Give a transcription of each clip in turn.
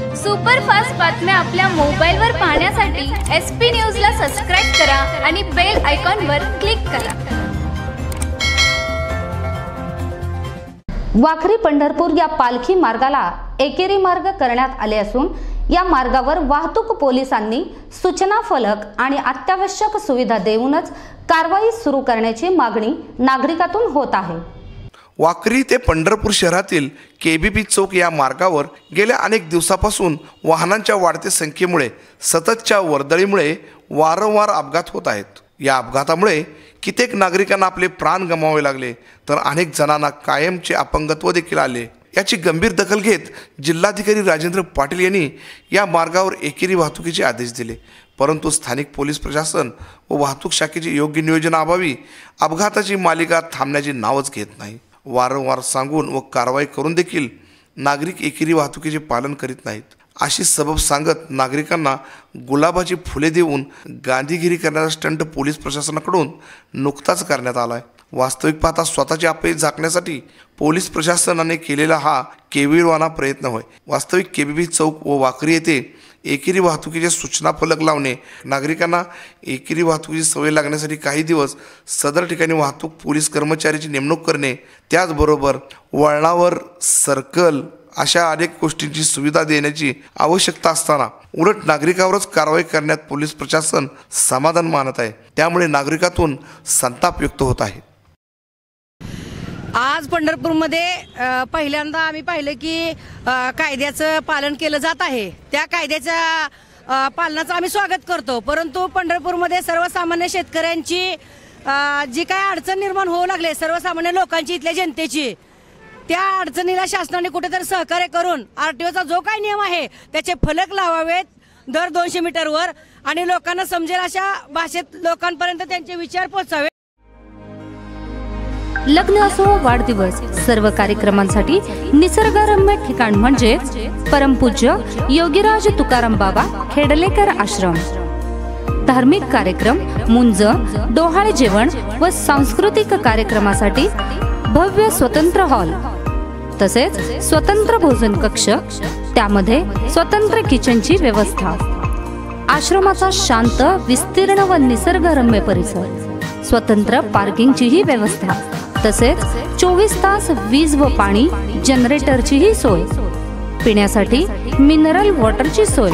Superfast बातम्या आपल्या मोबाईलवर पाहण्यासाठी एस पी न्यूजला सबस्क्राईब करा आणि बेल आयकॉनवर क्लिक करा. वाखरी पंढरपूर या पालखी मार्गाला एकेरी मार्ग करण्यात आले असून या मार्गावर वाहतूक पोलिसांनी सूचना फलक आणि अत्यावश्यक सुविधा देऊनच कारवाई सुरू करण्याची मागणी नागरिकातून होत आहे. वाकरी ते पंढरपूर शहरातील के बी पी चौक या मार्गावर गेल्या अनेक दिवसापासून वाहनांच्या वाढत्या संख्येमुळे सततच्या वर्दळीमुळे वारंवार अपघात होत आहेत. या अपघातामुळे कित्येक नागरिकांना आपले प्राण गमावे लागले तर अनेक जणांना कायमचे अपंगत्व देखील आले. याची गंभीर दखल घेत जिल्हाधिकारी राजेंद्र पाटील यांनी या मार्गावर एकेरी वाहतुकीचे आदेश दिले. परंतु स्थानिक पोलीस प्रशासन व वाहतूक शाखेची योग्य नियोजनाअभावी अपघाताची मालिका थांबण्याची नावच घेत नाही. वारंवार सांगून व कारवाई करून देखील नागरिक एकेरी वाहतुकीचे पालन करीत नाहीत. अशी सबब सांगत नागरिकांना गुलाबाची फुले देऊन गांधीगिरी करण्याचा स्टंट पोलीस प्रशासनाकडून नुकताच करण्यात आला आहे वास्तविक पाहता स्वतःची अपयश झाकण्यासाठी पोलीस प्रशासनाने केलेला हा केविलवाना प्रयत्न होय. वास्तविक केबीबी चौक व वाकरी येथे एकेरी वाहतुकीचे सूचना फलक लावणे नागरिकांना एकेरी वाहतुकीची सवय लागण्यासाठी काही दिवस सदर ठिकाणी वाहतूक पोलीस कर्मचाऱ्याची नेमणूक करणे त्याचबरोबर वळणावर सर्कल अशा अनेक गोष्टींची सुविधा देण्याची आवश्यकता असताना उलट नागरिकावरच कारवाई करण्यात पोलीस प्रशासन समाधान मानत आहे. त्यामुळे नागरिकातून संताप व्यक्त होत आहे. आज पंढरपूरमध्ये पहिल्यांदा आम्ही पाहिलं की कायद्याचं पालन केलं जात आहे. त्या कायद्याच्या पालनाचं आम्ही स्वागत करतो. परंतु पंढरपूरमध्ये सर्वसामान्य शेतकऱ्यांची जी काय अडचण निर्माण होऊ लागले सर्वसामान्य लोकांची इथल्या जनतेची त्या अडचणीला शासनाने कुठेतरी सहकार्य करून आरटीओचा जो काही नियम आहे त्याचे फलक लावावेत दर दोनशे मीटरवर. आणि लोकांना समजेल अशा भाषेत लोकांपर्यंत त्यांचे विचार पोहोचावे लग्न असो वाढदिवस सर्व कार्यक्रमांसाठी निसर्गरम्य ठिकाण म्हणजे परमपूज्य योगीराज तुकाराम बाबा खेडलेकर आश्रम. धार्मिक कार्यक्रम मुंज डोहाळे जेवण व सांस्कृतिक कार्यक्रमासाठी भव्य स्वतंत्र हॉल. तसेच स्वतंत्र भोजन कक्ष त्यामध्ये स्वतंत्र किचनची व्यवस्था. आश्रमाचा शांत विस्तीर्ण व निसर्गरम्य परिसर. स्वतंत्र पार्किंगचीही व्यवस्था. तसेच चोवीस तास वीज व पाणी जनरेटरचीही सोय. पिण्यासाठी मिनरल वॉटरची सोय.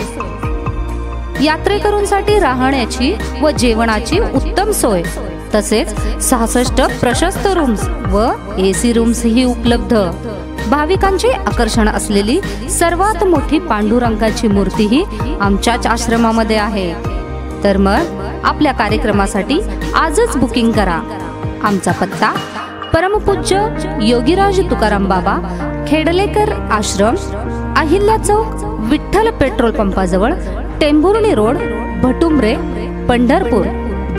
यात्रेकरूंसाठी राहण्याची व जेवणाची उत्तम सोय. तसेच सहासष्ट प्रशस्त रूम्स व एसी रूम्स ही उपलब्ध. भाविकांचे आकर्षण असलेली सर्वात मोठी पांडुरंगाची मूर्तीही आमच्याच आश्रमामध्ये आहे. तर मग आपल्या कार्यक्रमासाठी आजच बुकिंग करा. आमचा पत्ता परमपूज्य योगीराज तुकाराम बाबा खेडलेकर आश्रम अहिल्या चौक विठ्ठल पेट्रोल पंपाजवळ टेंभुर्णी रोड भटुंबरे पंढरपूर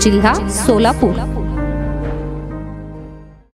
जिल्हा सोलापूर.